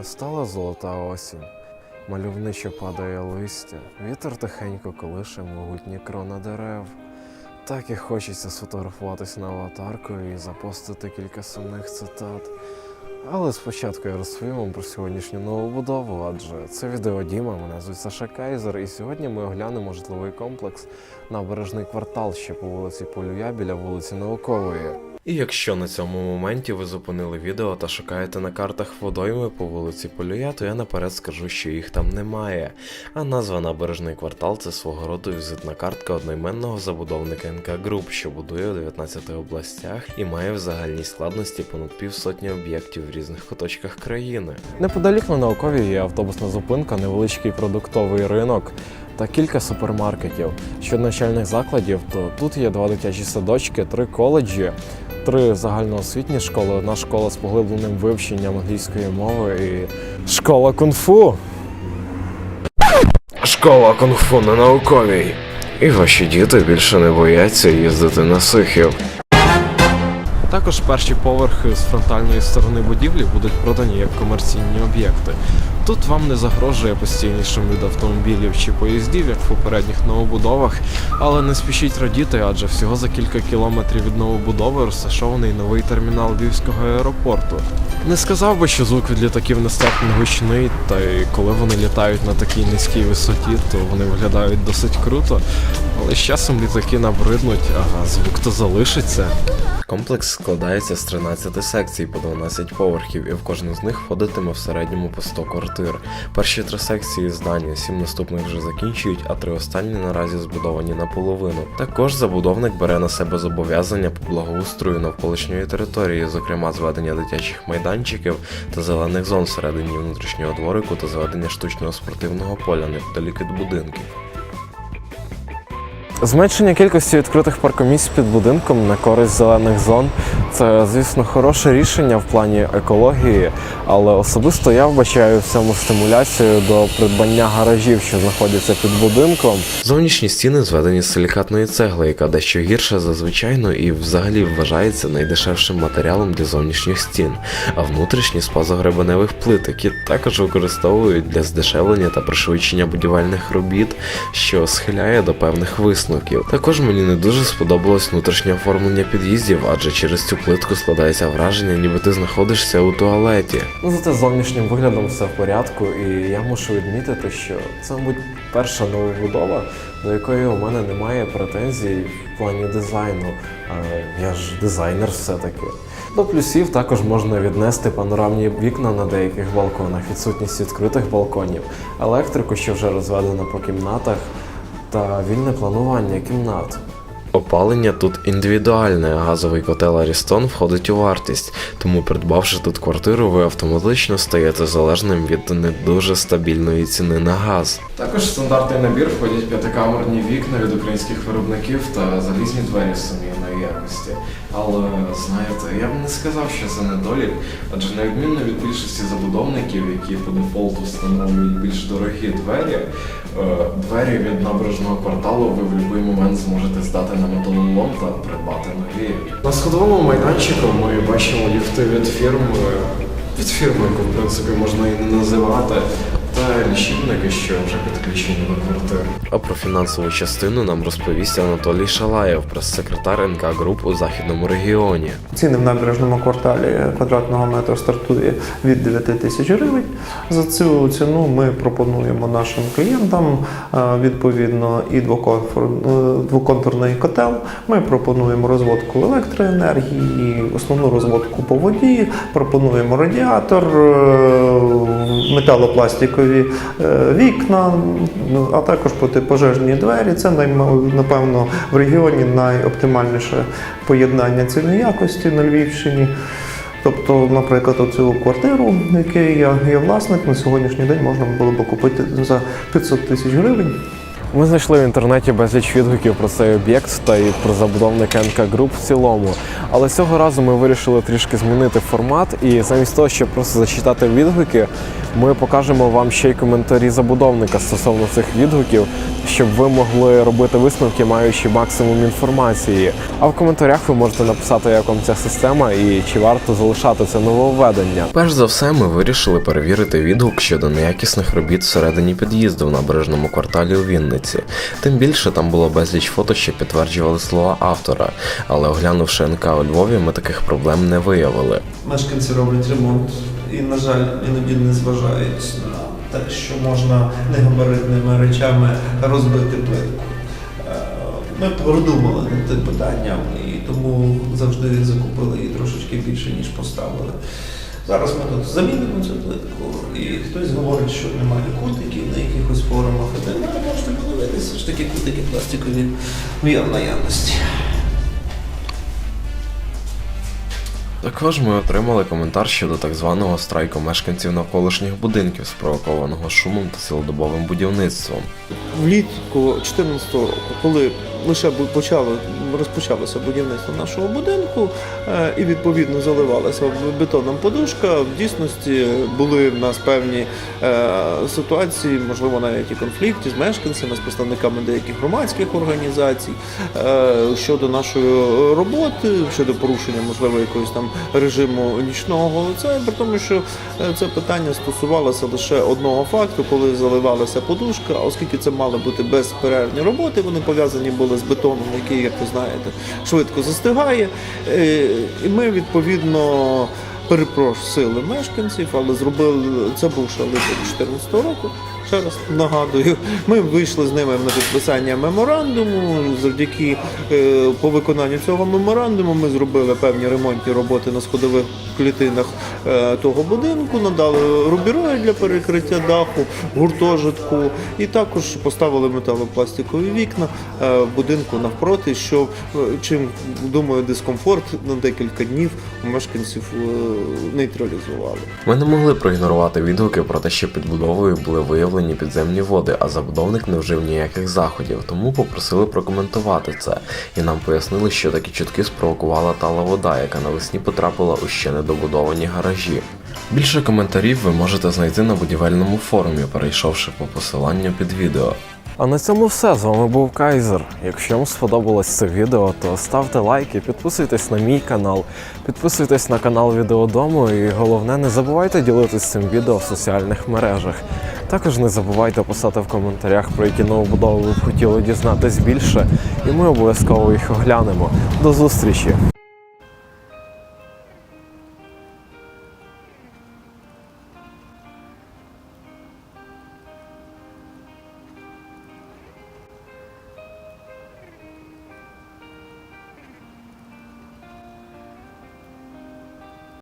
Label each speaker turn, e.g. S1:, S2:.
S1: Настала золота осінь, мальовниче падає листя, вітер тихенько колише могутні крона дерев. Так і хочеться сфотографуватись на аватарку і запостити кілька сумних цитат. Але спочатку я розповім вам про сьогоднішню новобудову, адже це відео Діма, мене звуть Саша Кайзер, і сьогодні ми оглянемо житловий комплекс набережний квартал, що по вулиці Полюя біля вулиці Наукової. І якщо на цьому моменті ви зупинили відео та шукаєте на картах водойми по вулиці Полюя, то я наперед скажу, що їх там немає. А назва набережний квартал це свого роду візитна картка одноіменного забудовника НК Груп, що будує у 19 областях і має в загальній складності понад півсотні об'єктів в різних куточках країни. Неподалік на науковій є автобусна зупинка, невеличкий продуктовий ринок. Та кілька супермаркетів. Щодо навчальних закладів, то тут є два дитячі садочки, три коледжі, три загальноосвітні школи, одна школа з поглибленим вивченням англійської мови і школа кунг-фу. Школа кунг-фу на науковій. І ваші діти більше не бояться їздити на сихів. Також перші поверхи з фронтальної сторони будівлі будуть продані як комерційні об'єкти. Тут вам не загрожує постійний шум від автомобілів чи поїздів, як в попередніх новобудовах, але не спішіть радіти, адже всього за кілька кілометрів від новобудови розташований новий термінал Львівського аеропорту. Не сказав би, що звук від літаків нестерпно гучний, та й коли вони літають на такій низькій висоті, то вони виглядають досить круто. Але з часом літаки набриднуть, а звук то залишиться. Комплекс складається з 13 секцій по 12 поверхів, і в кожну з них входитиме в середньому по 100 квартир. Перші три секції здані, сім наступних вже закінчують, а три останні наразі збудовані наполовину. Також забудовник бере на себе зобов'язання по благоустрою навколишньої території, зокрема зведення дитячих майданчиків та зелених зон всередині внутрішнього дворику та зведення штучного спортивного поля неподалік від будинків. Зменшення кількості відкритих паркомісць під будинком на користь зелених зон це, звісно, хороше рішення в плані екології, але особисто я вбачаю в цьому стимуляцію до придбання гаражів, що знаходяться під будинком. Зовнішні стіни зведені з силікатної цегли, яка дещо гірша за звичайну і взагалі вважається найдешевшим матеріалом для зовнішніх стін, а внутрішні з пазогребеневих плит, які також використовують для здешевлення та пришвидшення будівельних робіт, що схиляє до певних висновків. Також мені не дуже сподобалось внутрішнє оформлення під'їздів, адже через цю плитку складається враження, ніби ти знаходишся у туалеті. Ну зате зовнішнім виглядом все в порядку, і я мушу відмітити, що це, мабуть, перша новобудова, до якої у мене немає претензій в плані дизайну. Я ж дизайнер все-таки. До плюсів також можна віднести панорамні вікна на деяких балконах, відсутність відкритих балконів, електрику, що вже розведена по кімнатах, та вільне планування кімнат. Опалення тут індивідуальне, а газовий котел Арістон входить у вартість, тому придбавши тут квартиру, ви автоматично стаєте залежним від не дуже стабільної ціни на газ. Також в стандартний набір входять п'ятикамерні вікна від українських виробників та залізні двері сумірної якості. Але знаєте, я б не сказав, що це недолік, адже на відміну від більшості забудовників, які по дефолту встановлюють більш дорогі двері, е, двері від набережного кварталу ви в будь-який момент зможете здати на металолом та придбати нові. На сходовому майданчику ми бачимо ліфти від фірми, від фірми, яку в принципі можна і не називати. Лічильники, що вже підключені до квартир. А про фінансову частину нам розповість Анатолій Шалаєв, прес-секретар НК Груп у західному регіоні.
S2: Ціни в набережному кварталі квадратного метра стартує від 9 тисяч гривень. За цю ціну ми пропонуємо нашим клієнтам е, відповідно і е, двоконтурний котел. Ми пропонуємо розводку електроенергії, основну розводку по воді, пропонуємо радіатор, е, металопластикові е, вікна, ну, а також протипожежні двері. Це напевно в регіоні найоптимальніше поєднання ціни якості на Львівщині. Тобто, наприклад, оцю квартиру, якій я є власник, на сьогоднішній день можна було б купити за 500 тисяч гривень.
S1: Ми знайшли в інтернеті безліч відгуків про цей об'єкт та і про забудовника НК Груп в цілому. Але цього разу ми вирішили трішки змінити формат, і замість того, щоб просто зачитати відгуки, Ми покажемо вам ще й коментарі забудовника стосовно цих відгуків, щоб ви могли робити висновки, маючи максимум інформації. А в коментарях ви можете написати, як вам ця система і чи варто залишати це нововведення. Перш за все, ми вирішили перевірити відгук щодо неякісних робіт всередині під'їзду в набережному кварталі у Вінниці. Тим більше там було безліч фото, що підтверджували слова автора. Але оглянувши НК у Львові, ми таких проблем не виявили.
S2: Мешканці роблять ремонт і, на жаль, іноді не зважають на те, що можна негабаритними речами розбити плитку. Е, Ми продумали над тим питанням і тому завжди закупили її трошечки більше, ніж поставили. Зараз ми тут замінимо цю плитку, і хтось говорить, що немає кутиків на якихось форумах. Так можете подивитися, ж такі кутики пластикові в наявності.
S1: Також ми отримали коментар щодо так званого страйку мешканців навколишніх будинків, спровокованого шумом та цілодобовим будівництвом.
S2: Влітку 2014 року, коли лише почало розпочалося будівництво нашого будинку е, і відповідно заливалася бетоном подушка. В дійсності були в нас певні е, ситуації, можливо, навіть і конфлікти з мешканцями, з представниками деяких громадських організацій е, щодо нашої роботи, щодо порушення, можливо, якогось там режиму нічного. Це при тому, що це питання стосувалося лише одного факту, коли заливалася подушка, оскільки це мали бути безперервні роботи, вони пов'язані були з бетоном, який, як ви знаєте, швидко застигає. Е, І ми відповідно. Перепросили мешканців, але зробили це був ще липень 2014 року. Ще раз нагадую, ми вийшли з ними на підписання меморандуму. Завдяки е, по виконанню цього меморандуму ми зробили певні ремонтні роботи на сходових клітинах е, того будинку, надали рубірої для перекриття даху, гуртожитку, і також поставили металопластикові вікна е, в будинку навпроти, що чим думаю, дискомфорт на декілька днів мешканців нейтралізували.
S1: Ми не могли проігнорувати відгуки про те, що під будовою були виявлені підземні води, а забудовник не вжив ніяких заходів, тому попросили прокоментувати це. І нам пояснили, що такі чутки спровокувала тала вода, яка навесні потрапила у ще недобудовані гаражі. Більше коментарів ви можете знайти на будівельному форумі, перейшовши по посиланню під відео. А на цьому все. З вами був Кайзер. Якщо вам сподобалось це відео, то ставте лайки, підписуйтесь на мій канал, підписуйтесь на канал Відеодому і головне, не забувайте ділитися цим відео в соціальних мережах. Також не забувайте писати в коментарях, про які новобудови ви б хотіли дізнатись більше, і ми обов'язково їх оглянемо. До зустрічі!